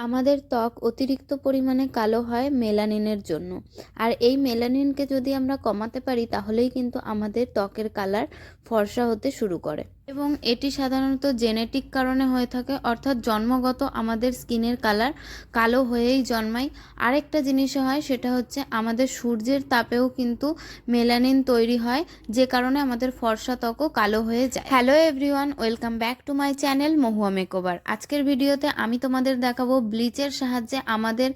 আমাদের ত্বক অতিরিক্ত পরিমাণে কালো হয় মেলানিনের জন্য। আর এই মেলানিনকে যদি আমরা কমাতে পারি, তাহলেই কিন্তু আমাদের ত্বকের কালার ফর্সা হতে শুরু করে। এবং এটি সাধারণত জেনেটিক কারণে হয়ে থাকে, অর্থাৎ জন্মগত আমাদের স্কিনের কালার কালো হয়েই জন্মায়। আরেকটা জিনিস হয়, সেটা হচ্ছে আমাদের সূর্যের তাপেও কিন্তু মেলানিন তৈরি হয়, যে কারণে আমাদের ফর্সা ত্বকও কালো হয়ে যায়। Hello everyone, welcome back to my channel Mahua makeover. আজকের ভিডিওতে আমি তোমাদের দেখাবো ব্লিচের সাহায্যে আমাদের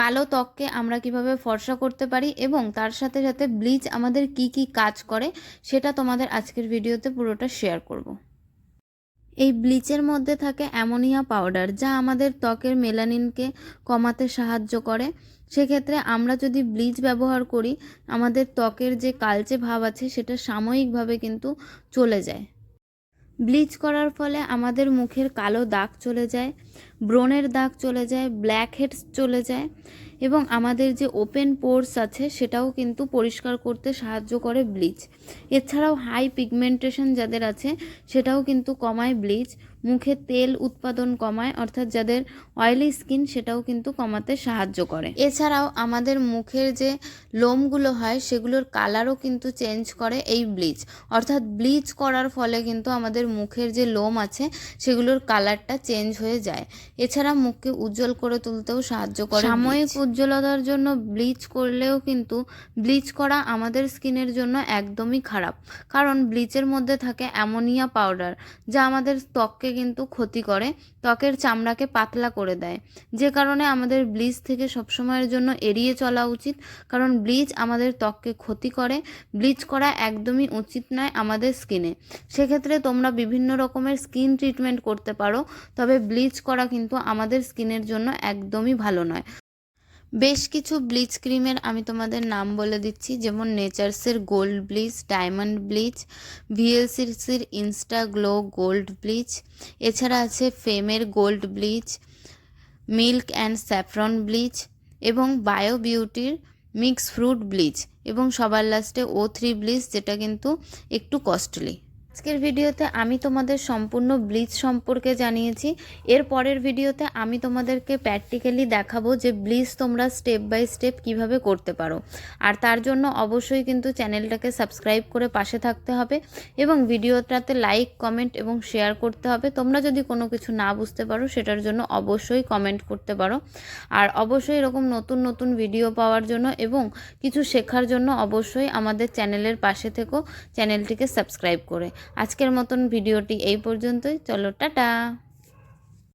কালো ত্বককে আমরা কীভাবে ফর্সা করতে পারি এবং তার সাথে সাথে ব্লিচ আমাদের কি কি কাজ করে, সেটা তোমাদের আজকের ভিডিওতে পুরোটা শেয়ার করব। এই ব্লিচের মধ্যে থাকে অ্যামোনিয়া পাউডার, যা আমাদের ত্বকের মেলানিনকে কমাতে সাহায্য করে। সেক্ষেত্রে আমরা যদি ব্লিচ ব্যবহার করি, আমাদের ত্বকের যে কালচে ভাব আছে, সেটা সাময়িকভাবে কিন্তু চলে যায়। ব্লিচ করার ফলে আমাদের মুখের কালো দাগ চলে যায়। ব্রণের দাগ চলে যায় ব্ল্যাক হেডস চলে যায় এবং আমাদের যে ওপেন পোর্স আছে সেটাও কিন্তু পরিষ্কার করতে সাহায্য করে ব্লিচ এছাড়াও হাই পিগমেন্টেশন যাদের আছে সেটাও কিন্তু কমায় ব্লিচ মুখে তেল উৎপাদন কমায়, অর্থাৎ যাদের অয়েলি স্কিন সেটাও কিন্তু কমাতে সাহায্য করে। এছাড়াও আমাদের মুখের যে লোমগুলো হয় সেগুলোর কালারও কিন্তু চেঞ্জ করে এই ব্লিচ অর্থাৎ ব্লিচ করার ফলে কিন্তু আমাদের মুখের যে লোম আছে সেগুলোর কালারটা চেঞ্জ হয়ে যায়। এছাড়া মুখকে উজ্জ্বল করে তুলতেও সাহায্য করে সাময়িক উজ্জ্বলতার জন্য ব্লিচ করলেও কিন্তু ব্লিচ করা আমাদের স্কিনের জন্য একদমই খারাপ। কারণ ব্লিচের মধ্যে থাকে অ্যামোনিয়া পাউডার যা আমাদের ত্বককে কিন্তু ক্ষতি করে ত্বকের চামড়াকে পাতলা করে দেয়। যে কারণে আমাদের ব্লিচ থেকে সবসময়ের জন্য এড়িয়ে চলা উচিত কারণ ব্লিচ আমাদের ত্বককে ক্ষতি করে। ব্লিচ করা একদমই উচিত নয় আমাদের স্কিনে। সেক্ষেত্রে তোমরা বিভিন্ন রকমের স্কিন ট্রিটমেন্ট করতে পারো তবে ব্লিচ করা কিন্তু আমাদের স্কিনের জন্য একদমই ভালো নয়। বেশ কিছু ব্লিচ ক্রিমের আমি তোমাদের নাম বলে দিচ্ছি, যেমন নেচার্সের গোল্ড ব্লিচ, ডায়মন্ড ব্লিচ, ভিএলসিসির ইনস্টা গ্লো গোল্ড ব্লিচ, এছাড়া আছে ফেমের gold bleach, milk and saffron bleach এবং বায়ো বিউটির মিক্স ফ্রুট ব্লিচ এবং সবার লাস্টে ও থ্রি ব্লিচ, যেটা কিন্তু একটু কস্টলি। আজকের ভিডিওতে আমি তোমাদের সম্পূর্ণ ব্লিচ সম্পর্কে জানিয়েছি। এর পরের ভিডিওতে আমি তোমাদেরকে প্র্যাকটিক্যালি দেখাবো যে ব্লিচ তোমরা স্টেপ বাই স্টেপ কীভাবে করতে পারো। আর তার জন্য অবশ্যই কিন্তু চ্যানেলটাকে সাবস্ক্রাইব করে পাশে থাকতে হবে এবং ভিডিওটাতে লাইক কমেন্ট এবং শেয়ার করতে হবে। তোমরা যদি কোনো কিছু না বুঝতে পারো, সেটার জন্য অবশ্যই কমেন্ট করতে পারো। আর অবশ্যই এরকম নতুন নতুন ভিডিও পাওয়ার জন্য এবং কিছু শেখার জন্য অবশ্যই আমাদের চ্যানেলের পাশে থেকেও চ্যানেলটিকে সাবস্ক্রাইব করে। আজকের মতন ভিডিওটি এই পর্যন্তই। চলো টাটা!